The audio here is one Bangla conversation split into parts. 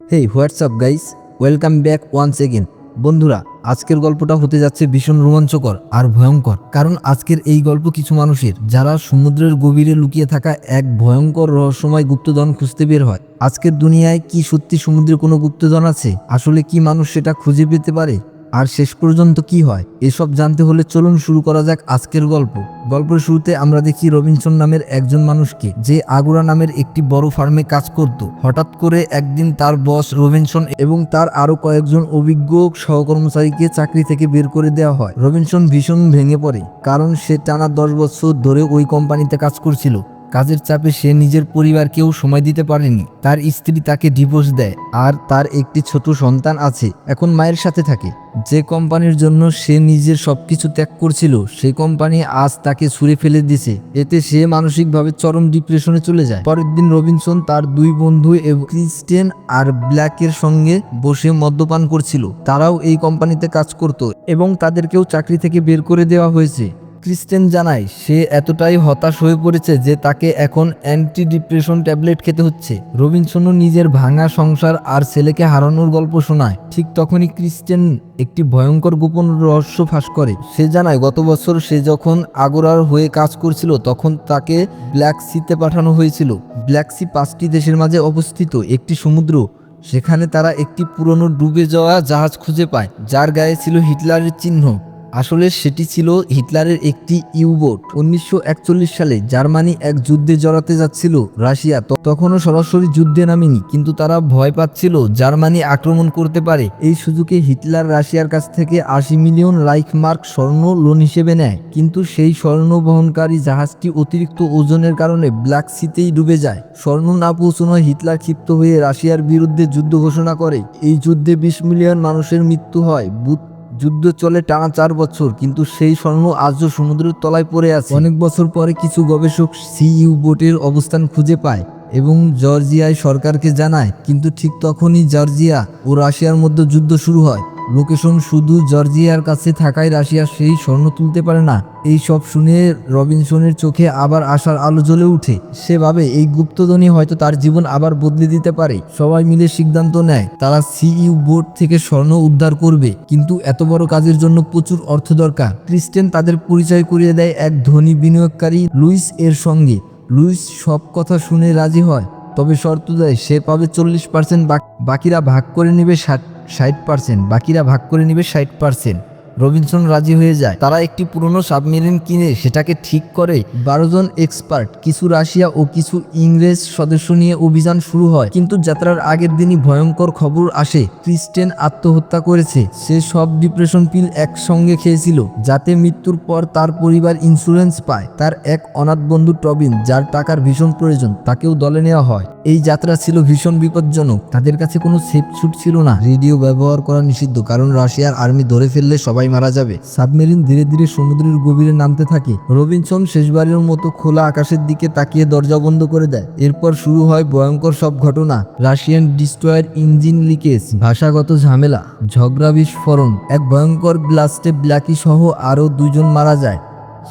Hey WhatsApp guys welcome back once again বন্ধুরা, আজকের গল্পটা হতে যাচ্ছে ভীষণ রোমাঞ্চকর আর ভয়ঙ্কর। কারণ আজকের এই গল্প কিছু মানুষের, যারা সমুদ্রের গভীরে লুকিয়ে থাকা এক ভয়ঙ্কর রহস্যময় গুপ্তধন খুঁজতে বের হয়। আজকের দুনিয়ায় কি সত্যি সমুদ্রে কোনো গুপ্তধন আছে? আসলে কি মানুষ সেটা খুঁজে পেতে পারে? আর শেষ পর্যন্ত কি হয়? এসব জানতে হলে চলুন শুরু করা যাক আজকের গল্প। গল্পের শুরুতে আমরা দেখি রবিনসন নামের একজন মানুষকে, যে আগুরা নামের একটি বড় ফার্মে কাজ করত। হঠাৎ করে একদিন তার বস রবিনসন এবং তার আরও কয়েকজন অভিজ্ঞ সহকর্মচারীকে চাকরি থেকে বের করে দেওয়া হয়। রবিনসন ভীষণ ভেঙে পড়ে, কারণ সে টানা দশ বছর ধরে ওই কোম্পানিতে কাজ করছিল। কাজের চাপে সে নিজের পরিবারকেও সময় দিতে পারেনি। তার স্ত্রী তাকে ডিভোর্স দেয়, আর তার একটি ছোট সন্তান আছে, এখন মায়ের সাথে থাকে। যে কোম্পানির জন্য সে নিজের সবকিছু ত্যাগ করছিল, সেই কোম্পানি আজ তাকে ছুঁড়ে ফেলে দিছে। এতে সে মানসিকভাবে চরম ডিপ্রেশনে চলে যায়। পরের দিন রবিনসন তার দুই বন্ধু ক্রিস্টেন আর ব্ল্যাকের সঙ্গে বসে মদ্যপান করছিল। তারাও এই কোম্পানিতে কাজ করত এবং তাদেরকেও চাকরি থেকে বের করে দেওয়া হয়েছে। ক্রিস্টেন জানায়, সে এতটাই হতাশ হয়ে পড়েছে যে তাকে এখন অ্যান্টি ডিপ্রেশন ট্যাবলেট খেতে হচ্ছে। রবিনসনও নিজের ভাঙা সংসার আর ছেলেকে হারানোর গল্প শোনায়। ঠিক তখনই ক্রিস্টেন একটি ভয়ঙ্কর গোপন রহস্য ফাঁস করে। সে জানায়, গত বছর সে যখন আগরার হয়ে কাজ করছিল, তখন তাকে ব্ল্যাক সিতে পাঠানো হয়েছিল। ব্ল্যাক সি পাঁচটি দেশের মাঝে অবস্থিত একটি সমুদ্র, সেখানে তারা একটি পুরনো ডুবে যাওয়া জাহাজ খুঁজে পায়, যার গায়ে ছিল হিটলারের চিহ্ন। আসলে সেটি ছিল হিটলারের একটি ইউবোট। উনিশশো একচল্লিশ সালে জার্মানি এক যুদ্ধে জড়াতে যাচ্ছিল রাশিয়া তখনও সরাসরি যুদ্ধে নামেনি, কিন্তু তারা ভয় পাচ্ছিল জার্মানি আক্রমণ করতে পারে। এই সুযোগে হিটলার রাশিয়ার কাছ থেকে আশি মিলিয়ন লাইক মার্ক স্বর্ণ লোন হিসেবে নেয়, কিন্তু সেই স্বর্ণ বহনকারী জাহাজটি অতিরিক্ত ওজনের কারণে ব্ল্যাক সিতেই ডুবে যায়। স্বর্ণ না পৌঁছানোয় হিটলার ক্ষিপ্ত হয়ে রাশিয়ার বিরুদ্ধে যুদ্ধ ঘোষণা করে। এই যুদ্ধে বিশ মিলিয়ন মানুষের মৃত্যু হয়, বুধ যুদ্ধ চলে টানা চার বছর, কিন্তু সেই স্বর্ণ আজও সমুদ্রের তলায় পড়ে আছে। অনেক বছর পরে কিছু গবেষক সিইউ বোটের অবস্থান খুঁজে পায় এবং জর্জিয়ায় সরকারকে জানায়, কিন্তু ঠিক তখনই জর্জিয়া ও রাশিয়ার মধ্যে যুদ্ধ শুরু হয়। লোকেশন শুধু জর্জিয়ার কাছে থাকায় রাশিয়া সেই স্বর্ণ তুলতে পারে না। এই সব শুনে রবিনসনের চোখে আবার আশার আলো জ্বলে উঠে। সে ভাবে এই গুপ্তধনী হয়তো তার জীবন আবার বদলে দিতে পারে। সবাই মিলে সিদ্ধান্ত নেয়, তারা সিইউ বোর্ড থেকে স্বর্ণ উদ্ধার করবে। কিন্তু এত বড় কাজের জন্য প্রচুর অর্থ দরকার। ক্রিস্টেন তাদের পরিচয় করিয়ে দেয় এক ধনী বিনিয়োগকারী লুইস এর সঙ্গে। লুইস সব কথা শুনে রাজি হয়। তবে শর্ত দেয়, সে পাবে চল্লিশ পার্সেন্ট বাকিরা ভাগ করে নেবে ষাট ষাট পার্সেন্ট বাকিরা ভাগ করে নেবে ষাট পার্সেন্ট রবিনসন রাজি হয়ে যায়। তারা একটি পুরনো সাবমেরিন কিনে সেটাকে ঠিক করে বারো জন এক্সপার্ট কিছু রাশিয়া ও কিছু ইংরেজ সদস্য নিয়ে অভিযান শুরু হয়। কিন্তু যাত্রার আগের দিনই ভয়ঙ্কর খবর আসে, ক্রিস্টেন আত্মহত্যা করেছে। সে সব ডিপ্রেশন পিল একসঙ্গে খেয়েছিল, যাতে মৃত্যুর পর তার পরিবার ইন্স্যুরেন্স পায়। তার এক অনাথ বন্ধু টবিন, যার টাকার ভীষণ প্রয়োজন, তাকেও দলে নেওয়া হয়। এই যাত্রা ছিল ভীষণ বিপজ্জনক। তাদের কাছে কোনো সেফ স্যুট ছিল না। রেডিও ব্যবহার করা নিষিদ্ধ, কারণ রাশিয়ার আর্মি ধরে ফেললে সবাই মারা যাবে। সাবমেরিন ধীরে ধীরে সমুদ্রের গভীরে নামতে থাকে। রবিনসন শেষবারের মতো খোলা আকাশের দিকে তাকিয়ে দরজা বন্ধ করে দেয়। এরপর শুরু হয় ভয়ঙ্কর সব ঘটনা। রাশিয়ান ডিস্ট্রয়ার ইঞ্জিন লিকেজ, ভাষাগত ঝামেলা, ঝগড়া বিস্ফোরণ, এক ভয়ঙ্কর ব্লাস্টে ব্ল্যাকি সহ আরও দুজন মারা যায়।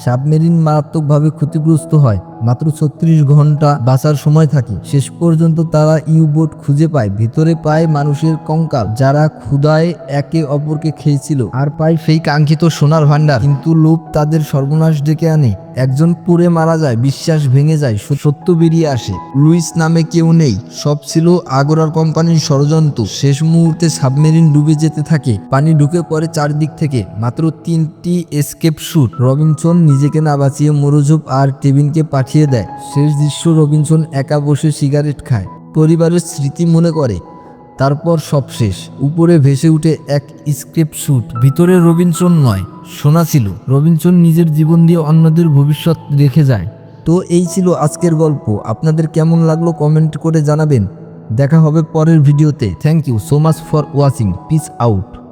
সাবমেরিন মারাত্মকভাবে ক্ষতিগ্রস্ত হয়। মাত্র ছত্রিশ ঘণ্টা বাঁচার সময় থাকে। শেষ পর্যন্ত তারা ইউবোট খুঁজে পায়। ভিতরে পায় মানুষের কঙ্কাল, যারা ক্ষুদায় একে অপরকে খেয়েছিল। আর পায় সেই কাঙ্ক্ষিত সোনার ভান্ডার কিন্তু লোভ তাদের সর্বনাশ ডেকে আনে। একজন পুড়ে মারা যায়, বিশ্বাস ভেঙে যায়, সত্য বেরিয়ে আসে। লুইস নামে কেউ নেই। সব ছিল আগরার কোম্পানির ষড়যন্ত্র। শেষ মুহূর্তে সাবমেরিন ডুবে যেতে থাকে। পানি ঢুকে পড়ে চারদিক থেকে। মাত্র তিনটি এসকেপ শুট রবিনসন নিজেকে না বাঁচিয়ে মরুজব আর টেবিনকে পাঠিয়ে দেয়। শেষ দৃশ্য রবিনসন একা বসে সিগারেট খায়। পরিবারের স্মৃতি মনে করে। তারপর সব শেষ। উপরে ভেসে উঠে এক স্ক্রিপ্ট শ্যুট ভিতরে রবিনসন নয় শোনা ছিল। রবিনসন নিজের জীবন দিয়ে অন্যদের ভবিষ্যৎ রেখে যায়। তো এই ছিল আজকের গল্প। আপনাদের কেমন লাগল কমেন্ট করে জানাবেন। দেখা হবে পরের ভিডিওতে। Thank you so much for watching. Peace out.